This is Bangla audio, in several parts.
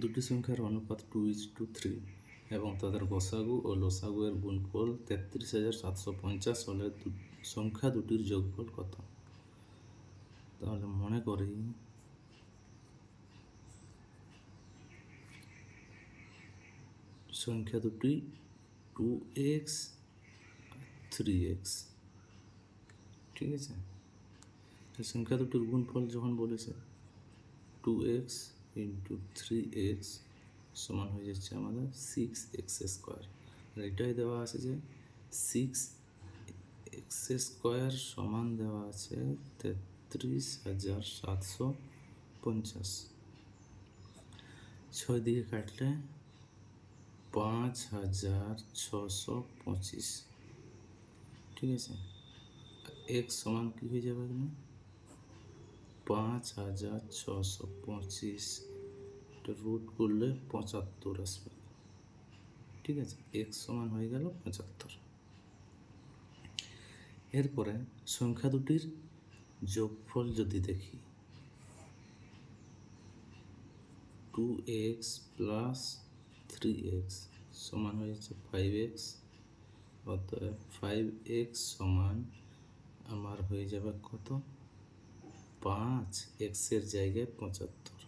দুটি সংখ্যার অনুপাত টু ইজ টু থ্রি এবং তাদের গসাগু ও লসাগু এর গুণফল তেত্রিশ হাজার সাতশো পঞ্চাশ হলে সংখ্যা দুটির যোগফল কত? তাহলে মনে করি সংখ্যা দুটি টু এক্স থ্রি এক্স ঠিক আছে? সংখ্যা দুটির গুণফল যখন বলেছে two x into three x সমান হয়ে যাচ্ছে আমাদের সিক্স এক্স স্কোয়ার আর এটাই দেওয়া আছে যে সিক্স এক্স স্কোয়ার সমান দেওয়া আছে তেত্রিশ হাজার সাতশো পঞ্চাশ। ছয় দিকে কাটলে পাঁচ হাজার ছশো পঁচিশ। ঠিক আছে? এক্স সমান কী হয়ে যাবে এখানে? পাঁচ হাজার ছশো পঁচিশ রুট করলে পঁচাত্তর আসবে। ঠিক আছে? এক্স সমান হয়ে গেল পঁচাত্তর। এরপরে সংখ্যা দুটির যোগফল যদি দেখি two x plus three x সমান হয়ে যাচ্ছে ফাইভ এক্স অতএব ফাইভ এক্স সমান আমার হয়ে যাবে কত? পাঁচ এক্সের জায়গায় পঁচাত্তর।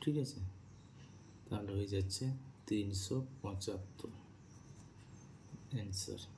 ঠিক আছে? তাহলে হয়ে যাচ্ছে তিনশো পঁচাত্তর। অ্যান্সার